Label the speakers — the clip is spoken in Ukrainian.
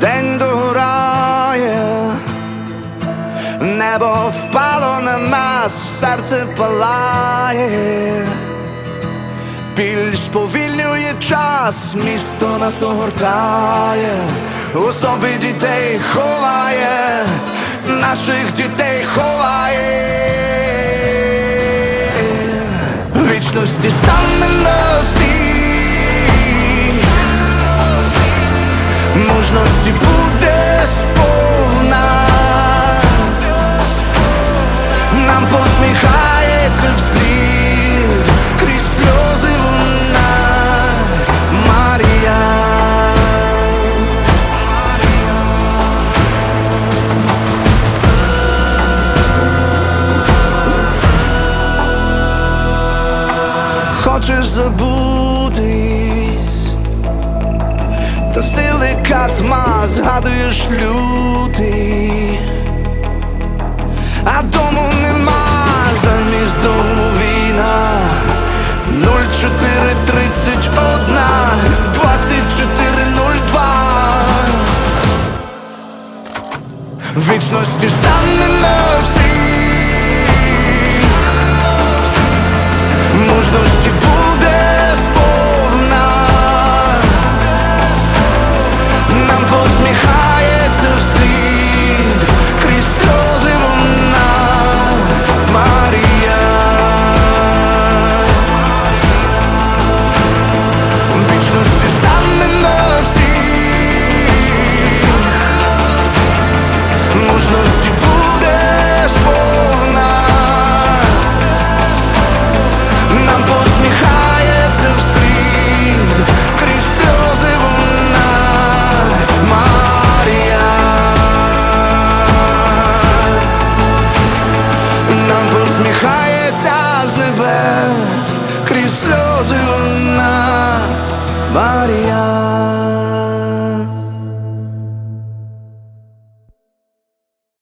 Speaker 1: день догорає, небо впало на нас, серце палає, більш повільнює час, місто нас огортає, особи дітей ховає, наших дітей ховає, вічності стане. Мужності буде сповна. Нам посміхається вслід Крізь сльози вона Марія. Хочеш забутись? Та сили катма згадуєш лютий, а дому нема замість дому війна. 0431 2402 Вічності стане Мужності буде сповна. Нам посміхається вслід крізь сльози вона. Марія. Нам посміхається з небес крізь сльози вона. Марія